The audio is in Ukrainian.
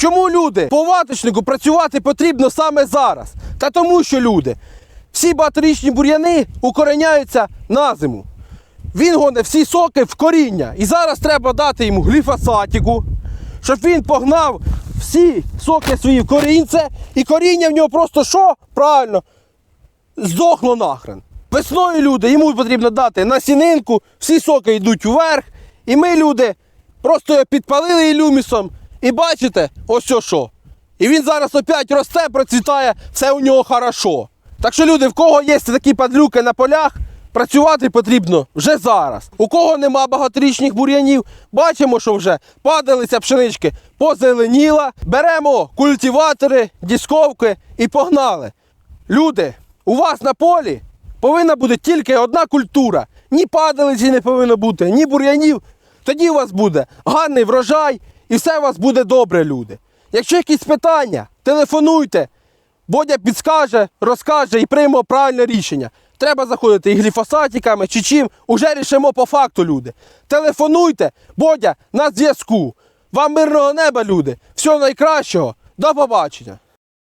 Чому люди по ваточнику працювати потрібно саме зараз? Та тому, що люди, всі багаторічні бур'яни укореняються на зиму. Він гоне всі соки в коріння. І зараз треба дати йому гліфосатіку, щоб він погнав всі соки свої в корінце, і коріння в нього просто що? Правильно, здохло нахрен. Весною люди, йому потрібно дати насінинку, всі соки йдуть вверх. І ми, люди, просто підпалили ілюмісом. І бачите, ось що. І він зараз опять росте, процвітає, все у нього хорошо. Так що, люди, в кого є такі падлюки на полях, працювати потрібно вже зараз. У кого нема багаторічних бур'янів, бачимо, що вже падалися пшенички, позеленіла. Беремо культиватори, дісковки і погнали. Люди, у вас на полі повинна бути тільки одна культура. Ні падалиці не повинно бути, ні бур'янів. Тоді у вас буде гарний врожай і все у вас буде добре, люди. Якщо якісь питання, телефонуйте. Бодя підскаже, розкаже і прийме правильне рішення. Треба заходити і гліфосатиками чи чим, уже рішимо по факту, люди. Телефонуйте, Бодя на зв'язку. Вам мирного неба, люди. Всього найкращого. До побачення.